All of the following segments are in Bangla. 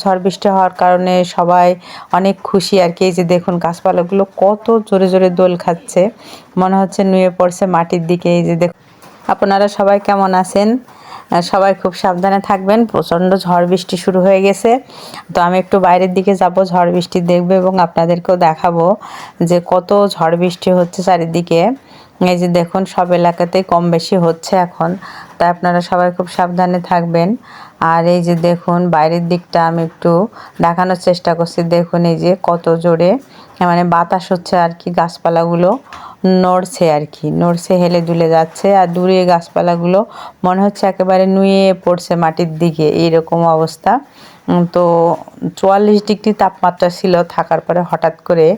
ঝড় বৃষ্টি হওয়ার কারণে সবাই অনেক খুশি আর কি, এই যে দেখুন গাছপালাগুলো কত জোরে জোরে দোল খাচ্ছে। মনে হচ্ছে নুয়ে পড়ছে মাটির দিকে, এই যে দেখুন। আপনারা সবাই কেমন আছেন? সবাই খুব সাবধানে থাকবেন, প্রচণ্ড ঝড় বৃষ্টি শুরু হয়ে গেছে। তো আমি একটু বাইরের দিকে যাব, ঝড় বৃষ্টি দেখব এবং আপনাদেরকেও দেখাবো যে কত ঝড় বৃষ্টি হচ্ছে চারিদিকে। এই যে দেখুন সব এলাকাতেই কম বেশি হচ্ছে এখন। তাই আপনারা সবাই খুব সাবধানে থাকবেন। আর এই যে দেখুন, বাইরের দিকটা আমি একটু দেখানোর চেষ্টা করছি। দেখুন এই যে কত জোরে মানে বাতাস হচ্ছে আর কি, গাছপালাগুলো নড়ছে আর কি, নড়ছে, হেলে দুলে যাচ্ছে। আর দূরে গাছপালাগুলো মনে হচ্ছে একেবারে নুয়ে পড়ছে মাটির দিকে, এইরকম অবস্থা। তো চুয়াল্লিশ ডিগ্রি তাপমাত্রা ছিল, থাকার পরে হঠাৎ করে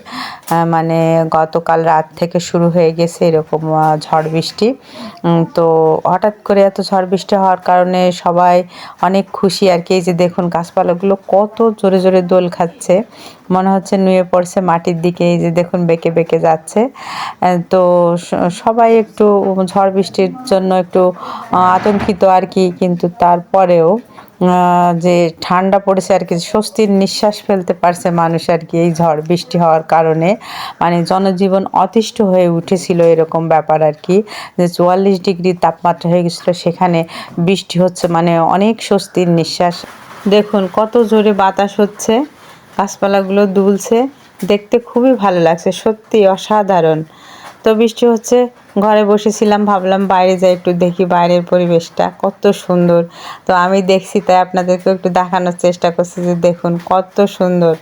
মানে গতকাল রাত থেকে শুরু হয়ে গেছে এরকম ঝড় বৃষ্টি। তো হঠাৎ করে এত ঝড় বৃষ্টি হওয়ার কারণে সবাই অনেক খুশি আর কি। এই যে দেখুন গাছপালাগুলো কত জোরে জোরে দোল খাচ্ছে। মনে হচ্ছে নুয়ে পড়ছে মাটির দিকে, এই যে দেখুন বেঁকে বেঁকে যাচ্ছে। তো সবাই একটু ঝড় বৃষ্টির জন্য একটু আতঙ্কিত আর কি, কিন্তু তারপরেও যে ঠান্ডা পড়েছে আর কি, স্বস্তির নিঃশ্বাস ফেলতে পারছে মানুষ আর কি এই ঝড়, বৃষ্টি হওয়ার কারণে। মানে জনজীবন অতিষ্ঠ হয়ে উঠেছিল এরকম ব্যাপার আর কি, যে চুয়াল্লিশ ডিগ্রি তাপমাত্রা হয়ে গেছিল, সেখানে বৃষ্টি হচ্ছে মানে অনেক স্বস্তির নিঃশ্বাস। দেখুন, কত জোরে বাতাস হচ্ছে, গাছপালাগুলো দুলছে, দেখতে খুবই ভালো লাগছে সত্যি অসাধারণ। তো বৃষ্টি হচ্ছে। ঘরে বসেছিলাম, ভাবলাম বাইরে যাই, একটু দেখি বাইরের পরিবেশটা কত সুন্দর। তো আমি দেখছি, তাই আপনাদেরকে একটু দেখানোর চেষ্টা করছি যে দেখুন কত সুন্দর।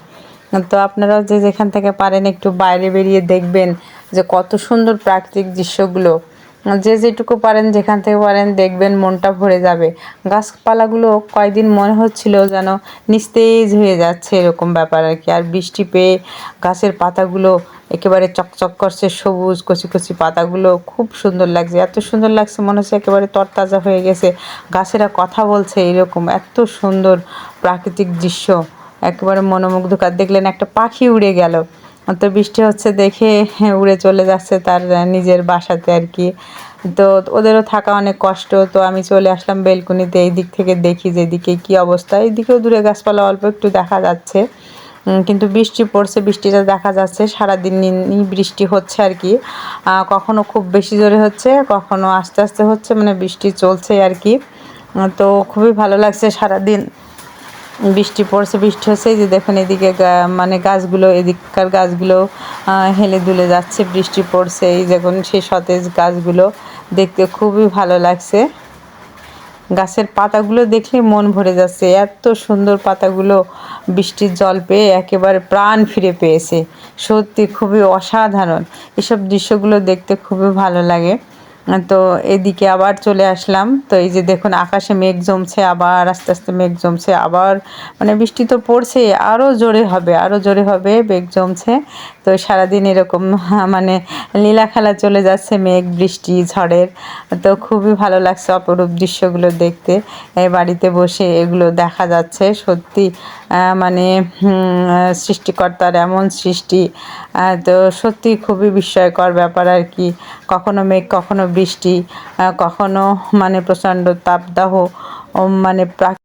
তো আপনারাও যে যেখান থেকে পারেন একটু বাইরে বেরিয়ে দেখবেন যে কত সুন্দর প্রাকৃতিক দৃশ্যগুলো। যে যেটুকু পারেন, যেখান থেকে পারেন, দেখবেন মনটা ভরে যাবে। গাছপালাগুলো কয়েকদিন মনে হচ্ছিল যেন নিস্তেজ হয়ে যাচ্ছে এরকম ব্যাপার আর কি। আর বৃষ্টি পেয়ে গাছের পাতাগুলো একেবারে চকচক করছে, সবুজ কচি কচি পাতাগুলো। খুব সুন্দর লাগছে, এত সুন্দর লাগছে, মনে হচ্ছে একেবারে তরতাজা হয়ে গেছে। গাছেরা কথা বলছে এরকম, এত সুন্দর প্রাকৃতিক দৃশ্য, একেবারে মনোমুগ্ধকার। দেখলেন একটা পাখি উড়ে গেল। তো বৃষ্টি হচ্ছে দেখে উড়ে চলে যাচ্ছে তার নিজের বাসাতে আর কি। তো ওদেরও থাকা অনেক কষ্ট, তো আমি চলে আসলাম বেলকুনিতে এই দিক থেকে দেখি যে এদিকে কী অবস্থা। এইদিকেও দূরে গাছপালা অল্প একটু দেখা যাচ্ছে কিন্তু বৃষ্টি পড়ছে, বৃষ্টিটা দেখা যাচ্ছে, সারাদিনই বৃষ্টি হচ্ছে আর কি। কখনো খুব বেশি জোরে হচ্ছে, কখনো আস্তে আস্তে হচ্ছে মানে বৃষ্টি চলছে আর কি। তো খুবই ভালো লাগছে সারাদিন। বৃষ্টি পড়ছে, বৃষ্টি হচ্ছে, এই যে দেখুন এদিকে মানে গাছগুলো, এদিককার গাছগুলো হেলে দুলে যাচ্ছে, বৃষ্টি পড়ছে, এই দেখুন সেই সতেজ গাছগুলো, দেখতে খুবই ভালো লাগছে। গাছের পাতাগুলো দেখলে মন ভরে যাচ্ছে, এত সুন্দর পাতাগুলো বৃষ্টির জল পেয়ে একেবারে প্রাণ ফিরে পেয়েছে, সত্যি খুবই অসাধারণ, এসব দৃশ্যগুলো দেখতে খুবই ভালো লাগে। তো এদিকে আবার চলে আসলাম। তো এই যে দেখুন, আকাশে মেঘ জমছে আবার, আস্তে আস্তে মেঘ জমছে আবার। মানে বৃষ্টি তো পড়ছে আরও জোরে হবে আরও জোরে হবে, মেঘ জমছে। তো সারাদিন এরকম মানে লীলা খেলা চলে যাচ্ছে, মেঘ, বৃষ্টি, ঝড়ের। তো খুবই ভালো লাগছে অপরূপ দৃশ্যগুলো দেখতে। বাড়িতে বসে এগুলো দেখা যাচ্ছে, সত্যি। মানে সৃষ্টিকর্তার এমন সৃষ্টি তো সত্যি খুবই বিস্ময়কর ব্যাপার আর কি। কখনো মেঘ, কখনো বৃষ্টি কখনো মানে প্রচণ্ড তাপদাহ মানে প্রাক